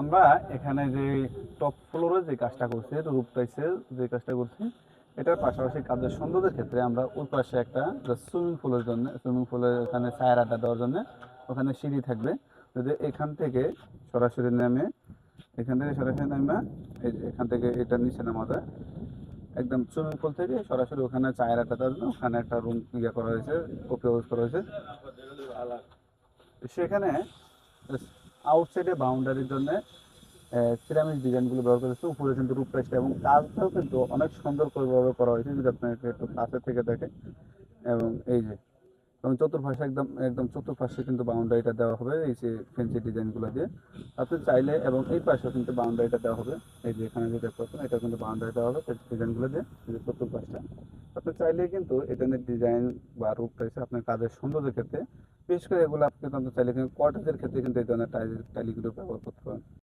আমরা এখানে যে টপ ফ্লোরে যে কাজটা করছি রূপ টাইসের যে কাজটা করছি, এটার পাশাপাশি কাজের সৌন্দর্যের ক্ষেত্রে আমরা ওই পাশে একটা সুইমিং পুলের জন্য সুইমিং পুলের ওখানে ফায়ার আড্ডা দেওয়ার জন্য ওখানে সিঁড়ি থাকবে। যদি এখান থেকে সরাসরি নেমে, এখান থেকে সরাসরি নেমে এখান থেকে এটা নিচে নামা যায় একদম সুইমিং পুল থেকে সরাসরি ওখানে চায়ের আড্ডা দেওয়ার জন্য ওখানে একটা রুম ইয়ে করা হয়েছে, ওকে করা হয়েছে। সেখানে আউটসাইডে বাউন্ডারির জন্য সিরামিক ডিজাইনগুলো ব্যবহার করেছে, উপরে কিন্তু রূপ টাইসটা এবং কাজটাও কিন্তু অনেক সুন্দর করে করা হয়েছে, যদি আপনাকে একটু কাছে থেকে দেখে এবং এই যে, এবং চতুর্পাশে একদম একদম চতুর্পাশে কিন্তু বাউন্ডারিটা দেওয়া হবে, এই যে ফেন্সি ডিজাইনগুলো দিয়ে। আপনি চাইলে, এবং এই পাশেও কিন্তু বাউন্ডারিটা দেওয়া হবে, এই যে এখানে যে দেখতে পাচ্ছেন এটা কিন্তু বাউন্ডারি দেওয়া হবে ডিজাইনগুলো দিয়ে চতুর্পাশটা। আপনি চাইলে কিন্তু এটা ডিজাইন বা রূপ টাইসে আপনার কাজের সৌন্দর্যের ক্ষেত্রে, বিশেষ করে এগুলো আপনি কিন্তু চাইলে কিন্তু কটেজের ক্ষেত্রে কিন্তু এই ধরনের টাইল টাইলগুলো ব্যবহার করতে পারেন।